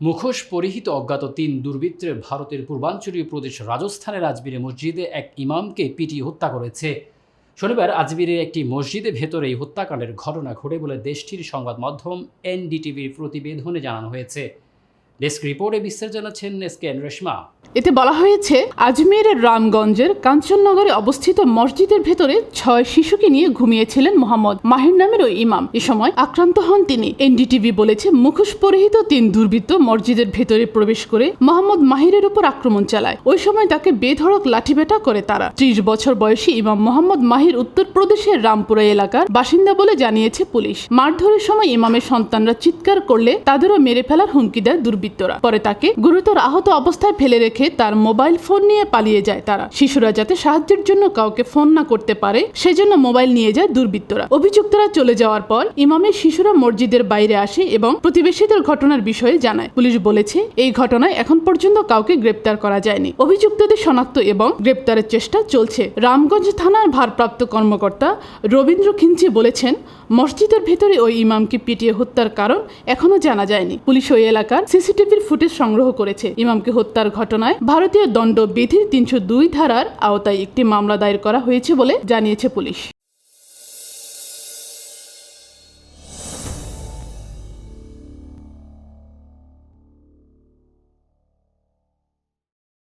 মুখোশ পরিহিত অজ্ঞাত তিন দুর্বৃত্তের ভারতের পূর্বাঞ্চলীয় প্রদেশ রাজস্থানের আজমিরে মসজিদে এক ইমামকে পিটিয়ে হত্যা করেছে। শনিবার আজমিরের একটি মসজিদে ভেতরেই হত্যাকাণ্ডের ঘটনা ঘটে বলে দেশটির সংবাদ মাধ্যম এনডিটিভির প্রতিবেদনে জানানো হয়েছে। ডেস্ক রিপোর্টে বিশ্বের জানাচ্ছেন এসকেন রেশমা। এতে বলা হয়েছে আজমেরের রামগঞ্জের কাঞ্চননগরে অবস্থিত মসজিদের ভেতরে ছয় শিশুকে নিয়ে ঘুমিয়েছিলেন মোহাম্মদ মাহির নামের ওই ইমাম। এ সময় আক্রান্ত হন তিনি। এনডিটিভি বলেছে, মুখোশ পরিহিত তিন দুর্বৃত্ত মসজিদের ভেতরে প্রবেশ করে মোহাম্মদ মাহিরের উপর আক্রমণ চালায়। ওই সময় তাকে বেধড়ক লাঠিপেটা করে তারা। ত্রিশ বছর বয়সী ইমাম মোহাম্মদ মাহির উত্তরপ্রদেশের রামপুরা এলাকার বাসিন্দা বলে জানিয়েছে পুলিশ। মারধরের সময় ইমামের সন্তানরা চিৎকার করলে তাদেরও মেরে ফেলার হুমকি দেয় দুর্বৃত্তরা। পরে তাকে গুরুতর আহত অবস্থায় ফেলে রেখে তার মোবাইল ফোন নিয়ে পালিয়ে যায় তারা। শিশুরা যাতে সাহায্যের জন্য কাউকে ফোন না করতে পারে, সেজন্য মোবাইল নিয়ে যায় দুর্বৃত্তরা। অভিযুক্তরা চলে যাওয়ার পর ইমামের শিশুরা মসজিদের বাইরে আসে এবং প্রতিবেশীদের ঘটনার বিষয়ে জানায়। পুলিশ বলেছে, এই ঘটনায় এখন পর্যন্ত কাউকে গ্রেপ্তার করা যায়নি। অভিযুক্তদের শনাক্ত এবং গ্রেপ্তারের চেষ্টা চলছে। রামগঞ্জ থানার ভারপ্রাপ্ত কর্মকর্তা রবীন্দ্র খিঞ্চি বলেছেন, মসজিদের ভেতরে ওই ইমামকে পিটিয়ে হত্যার কারণ এখনও জানা যায়নি। পুলিশ ওই এলাকার সিসিটিভির ফুটেজ সংগ্রহ করেছে। ইমামকে হত্যার ঘটনায় ভারতীয় দণ্ডবিধির তিনশো দুই ধারার আওতায় একটি মামলা দায়ের করা হয়েছে বলে জানিয়েছে পুলিশ।